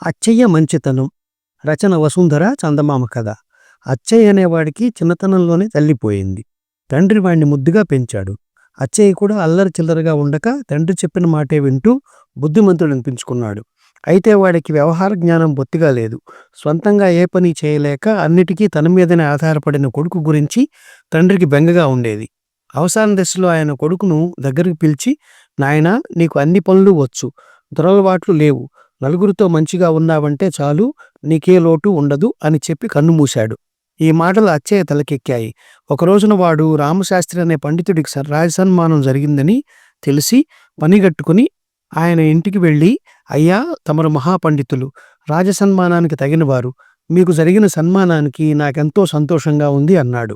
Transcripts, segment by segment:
అచ్చయ్య మంచితనం. రచన వసుంధర చందమామ కథ. అచ్చయ్య అనేవాడికి చిన్నతనంలోనే తల్లిపోయింది తండ్రి వాణ్ణి ముద్దుగా పెంచాడు. అచ్చయ్య కూడా అల్లరి చిల్లరగా ఉండక తండ్రి చెప్పిన మాటే వింటూ బుద్ధిమంతుడు అనిపించుకున్నాడు అయితే వాడికి వ్యవహార జ్ఞానం బొత్తిగా లేదు. స్వంతంగా ఏ పని చేయలేక అన్నిటికీ తన మీదనే ఆధారపడిన కొడుకు గురించి తండ్రికి బెంగగా ఉండేది. అవసాన దశలో ఆయన కొడుకును దగ్గరికి పిలిచి నాయనా నీకు అన్ని పనులు వచ్చు. దురలవాట్లు లేవు. నలుగురితో మంచిగా ఉన్నావంటే చాలు నీకే లోటు ఉండదు అని చెప్పి కన్నుమూశాడు ఈ మాటలు అచ్చయ్య తలకెక్కాయి. ఒక రోజున వాడు రామశాస్త్రి అనే పండితుడికి రాజసన్మానం జరిగిందని తెలిసి పనిగట్టుకుని ఆయన ఇంటికి వెళ్ళి అయ్యా తమరు మహాపండితులు రాజసన్మానానికి తగినవారు మీకు జరిగిన సన్మానానికి నాకెంతో సంతోషంగా ఉంది అన్నాడు.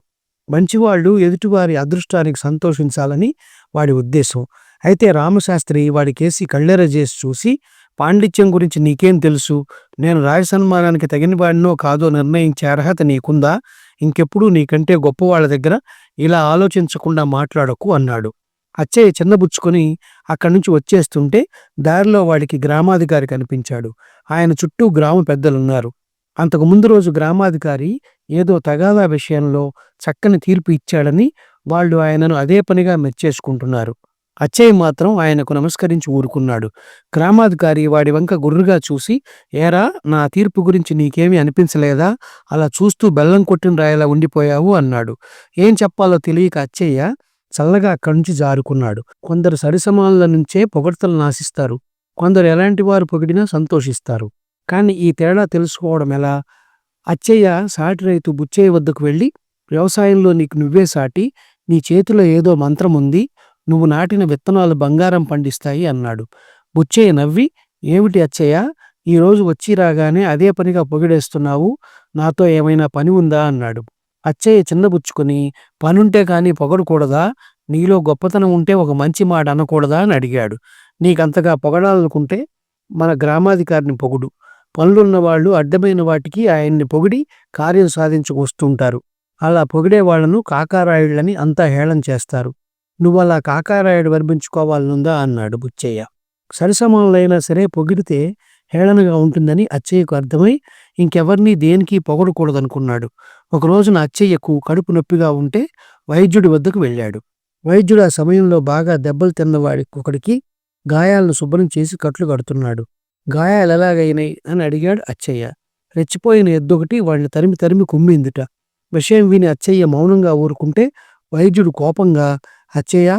మంచివాళ్ళు ఎదుటివారి అదృష్టానికి సంతోషించాలని వాడి ఉద్దేశం. అయితే రామశాస్త్రి వాడి కేసి కళ్ళెర చేసి చూసి పాండిత్యం గురించి నీకేం తెలుసు? నేను రాజ సన్మానానికి తగిన వాడినో కాదో నిర్ణయించే అర్హత నీకుందా? ఇంకెప్పుడు నీకంటే గొప్పవాళ్ళ దగ్గర ఇలా ఆలోచించకుండా మాట్లాడకు అన్నాడు. అచ్చయ్య చిన్నబుచ్చుకొని అక్కడి నుంచి వచ్చేస్తుంటే దారిలో వాడికి గ్రామాధికారి కనిపించాడు. ఆయన చుట్టూ గ్రామ పెద్దలున్నారు. అంతకు ముందు రోజు గ్రామాధికారి ఏదో తగాదా విషయంలో చక్కని తీర్పు ఇచ్చాడని వాళ్ళు ఆయనను అదే పనిగా మెచ్చేసుకుంటున్నారు. అచ్చయ్య మాత్రం ఆయనకు నమస్కరించి ఊరుకున్నాడు. గ్రామాధికారి వాడి వంక గుర్రుగా చూసి ఏరా నా తీర్పు గురించి నీకేమీ అనిపించలేదా? అలా చూస్తూ బెల్లం కొట్టిన రాయలా ఉండిపోయావు అన్నాడు. ఏం చెప్పాలో తెలియక అచ్చయ్య చల్లగా అక్కడి నుంచి జారుకున్నాడు. కొందరు సరిసమానుల నుంచే పొగడ్తలు నాశిస్తారు. కొందరు ఎలాంటి వారు పొగిడినా సంతోషిస్తారు. కానీ ఈ తేడా తెలుసుకోవడం ఎలా? అచ్చయ్య సాటి రైతు బుచ్చయ్య వద్దకు వెళ్ళి వ్యవసాయంలో నీకు నువ్వే సాటి నీ చేతిలో ఏదో మంత్రం ఉంది నువ్వు నాటిన విత్తనాలు బంగారం పండిస్తాయి అన్నాడు. బుచ్చయ్య నవ్వి ఏమిటి అచ్చయ్య? ఈరోజు వచ్చి రాగానే అదే పనిగా పొగిడేస్తున్నావు. నాతో ఏమైనా పని ఉందా? అన్నాడు. అచ్చయ్య చిన్నబుచ్చుకుని పనుంటే కానీ పొగడకూడదా? నీలో గొప్పతనం ఉంటే ఒక మంచి మాట అనకూడదా? అని అడిగాడు. నీకంతగా పొగడాలనుకుంటే మన గ్రామాధికారిని పొగుడు. పనులున్న వాళ్ళు అడ్డమైన వాటికి ఆయన్ని పొగిడి కార్యం సాధించుకొస్తుంటారు. అలా పొగిడే వాళ్ళను కాకారాయుళ్ళని అంతా హేళన చేస్తారు. నువ్వలా కాకారాయుడు వర్మించుకోవాలనుందా అన్నాడు బుచ్చయ్య. సరిసమానులైనా సరే పొగిడితే హేళనగా ఉంటుందని అచ్చయ్యకు అర్థమై ఇంకెవరినీ దేనికి పొగడకూడదనుకున్నాడు. ఒక రోజున అచ్చయ్యకు కడుపు నొప్పిగా ఉంటే వైద్యుడి వద్దకు వెళ్ళాడు. వైద్యుడు ఆ సమయంలో బాగా దెబ్బలు తిన్నవాడి ఒకడికి గాయాలను శుభ్రం చేసి కట్లు కడుతున్నాడు. గాయాలు ఎలాగైనాయి? అని అడిగాడు అచ్చయ్య. రెచ్చిపోయిన ఎద్దొకటి వాడిని తరిమి తరిమి కుమ్మిందిట. విషయం విని అచ్చయ్య మౌనంగా ఊరుకుంటే వైద్యుడు కోపంగా అచ్చయ్య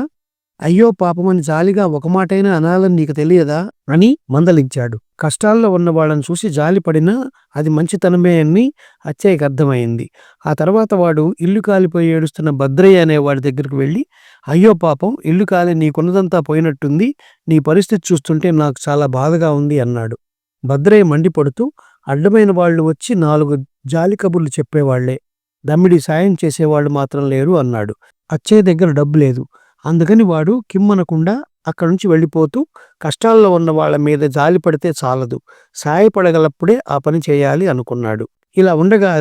అయ్యో పాపమని జాలిగా ఒక మాటైనా అనాలని నీకు తెలియదా? అని మందలించాడు. కష్టాల్లో ఉన్న వాళ్ళని చూసి జాలిపడినా అది మంచితనమే అని అచ్చయ్యకి అర్థమైంది. ఆ తర్వాత వాడు ఇల్లు కాలిపోయి ఏడుస్తున్న భద్రయ్య అనే వాడి దగ్గరికి వెళ్ళి అయ్యో పాపం ఇల్లు కాలి నీకున్నదంతా పోయినట్టుంది. నీ పరిస్థితి చూస్తుంటే నాకు చాలా బాధగా ఉంది అన్నాడు. భద్రయ్య మండిపడుతూ అడ్డమైన వాళ్ళు వచ్చి నాలుగు జాలి కబుర్లు చెప్పేవాళ్ళే. దమ్మిడి సాయం చేసేవాళ్ళు మాత్రం లేరు అన్నాడు. అచ్చయ్య దగ్గర డబ్బు లేదు. అందుకని వాడు కిమ్మనకుండా అక్కడి నుంచి వెళ్ళిపోతూ కష్టాల్లో ఉన్న వాళ్ళ మీద జాలి పడితే చాలదు. సాయపడగలప్పుడే ఆ పని చేయాలి అనుకున్నాడు. ఇలా ఉండగా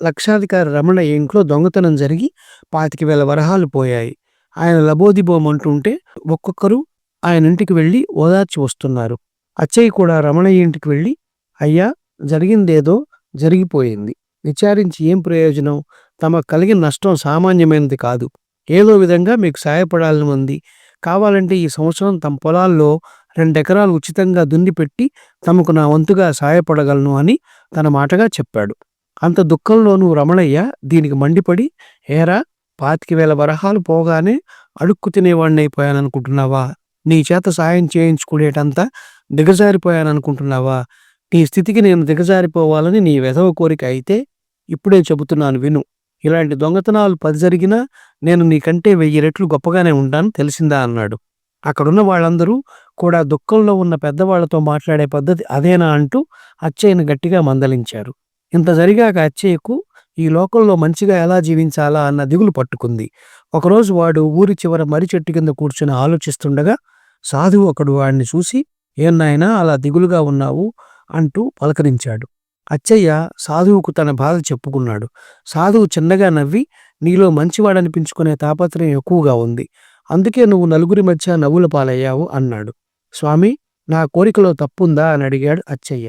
లక్షాధికారి రమణ ఇంట్లో దొంగతనం జరిగి పాతిక వేల వరహాలు పోయాయి. ఆయన లబోదిబోమంటుంటే ఒక్కొక్కరు ఆయన ఇంటికి వెళ్ళి ఓదార్చి వస్తున్నారు. అచ్చయ్య కూడా రమణయ్య ఇంటికి వెళ్ళి అయ్యా జరిగిందేదో జరిగిపోయింది. విచారించి ఏం ప్రయోజనం? తమకు కలిగిన నష్టం సామాన్యమైనది కాదు. ఏదో విధంగా మీకు సాయపడాలని ఉంది. కావాలంటే ఈ సంవత్సరం తమ పొలాల్లో రెండెకరాలు ఉచితంగా దున్ని పెట్టి తమకు నా వంతుగా సాయపడగలను అని తన మాటగా చెప్పాడు. అంత దుఃఖంలోనూ రమణయ్య దీనికి మండిపడి ఏరా పాతిక వేల వరహాలు పోగానే అడుక్కు తినేవాడినైపోయాననుకుంటున్నావా నీ చేత సాయం చేయించుకునేటంత దిగజారిపోయాననుకుంటున్నావా? నీ స్థితికి నేను దిగజారిపోవాలని నీ వెధవ కోరిక అయితే ఇప్పుడే చెబుతున్నాను విను. ఇలాంటి దొంగతనాలు పది జరిగినా నేను నీకంటే వెయ్యి రెట్లు గొప్పగానే ఉంటాను తెలిసిందా? అన్నాడు. అక్కడున్న వాళ్ళందరూ కూడా దుఃఖంలో ఉన్న పెద్దవాళ్ళతో మాట్లాడే పద్ధతి అదేనా? అంటూ అచ్చయ్యను గట్టిగా మందలించారు. ఇంత జరిగాక అచ్చయ్యకు ఈ లోకంలో మంచిగా ఎలా జీవించాలా అన్న దిగులు పట్టుకుంది. ఒకరోజు వాడు ఊరి చివర మర్రి చెట్టు కింద కూర్చుని ఆలోచిస్తుండగా సాధువు ఒకడు వాడిని చూసి ఏం అలా దిగులుగా ఉన్నావు అంటూ పలకరించాడు. అచ్చయ్య సాధువుకు తన బాధ చెప్పుకున్నాడు. సాధువు చిన్నగా నవ్వి నీలో మంచివాడనిపించుకునే తాపత్రయం ఎక్కువగా ఉంది. అందుకే నువ్వు నలుగురి మధ్య నవ్వుల పాలయ్యావు అన్నాడు. స్వామి నా కోరికలో తప్పుందా అని అడిగాడు అచ్చయ్య.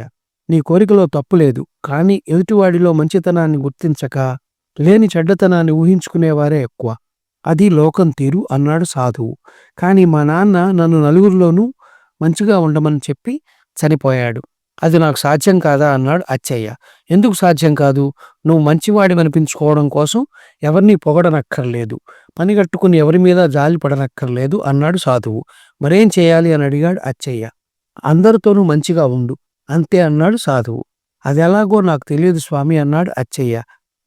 నీ కోరికలో తప్పులేదు కానీ ఎదుటివాడిలో మంచితనాన్ని గుర్తించక లేని చెడ్డతనాన్ని ఊహించుకునేవారే ఎక్కువ. అది లోకం తీరు అన్నాడు సాధువు. కానీ మా నాన్న నన్ను నలుగురిలోనూ మంచిగా ఉండమని చెప్పి చనిపోయాడు. అది నాకు సాధ్యం కాదా అన్నాడు అచ్చయ్య. ఎందుకు సాధ్యం కాదు? నువ్వు మంచివాడి అనిపించుకోవడం కోసం ఎవరిని పొగడనక్కర్లేదు. పని కట్టుకుని ఎవరి మీద జాలి పడనక్కర్లేదు అన్నాడు సాధువు. మరేం చేయాలి అని అడిగాడు అచ్చయ్య. అందరితోనూ మంచిగా ఉండు అంతే అన్నాడు సాధువు. అది ఎలాగో నాకు తెలియదు స్వామి అన్నాడు అచ్చయ్య.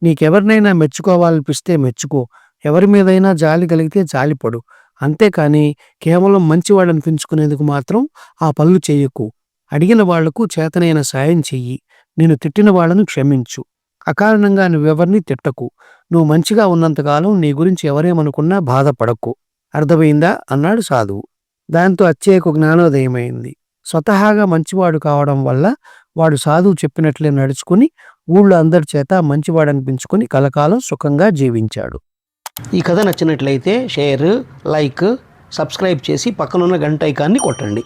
నీకెవరినైనా మెచ్చుకోవాలనిపిస్తే మెచ్చుకో. ఎవరి మీదైనా జాలి కలిగితే జాలిపడు. అంతేకాని కేవలం మంచివాడనిపించుకునేందుకు మాత్రం ఆ పనులు చేయకు. అడిగిన వాళ్ళకు చేతనైన సాయం చెయ్యి. నేను తిట్టిన వాళ్ళను క్షమించు. అకారణంగా నువ్వెవరిని తిట్టకు. నువ్వు మంచిగా ఉన్నంతకాలం నీ గురించి ఎవరేమనుకున్నా బాధపడకు. అర్థమైందా? అన్నాడు సాధువు. దాంతో అచ్చయ్యకు జ్ఞానోదయమైంది. స్వతహాగా మంచివాడు కావడం వల్ల వాడు సాధువు చెప్పినట్లే నడుచుకుని ఊళ్ళో అందరి చేత మంచివాడనిపించుకుని కలకాలం సుఖంగా జీవించాడు. ఈ కథ నచ్చినట్లయితే షేర్ లైక్ సబ్స్క్రైబ్ చేసి పక్కనున్న గంట ఐకాన్ని కొట్టండి.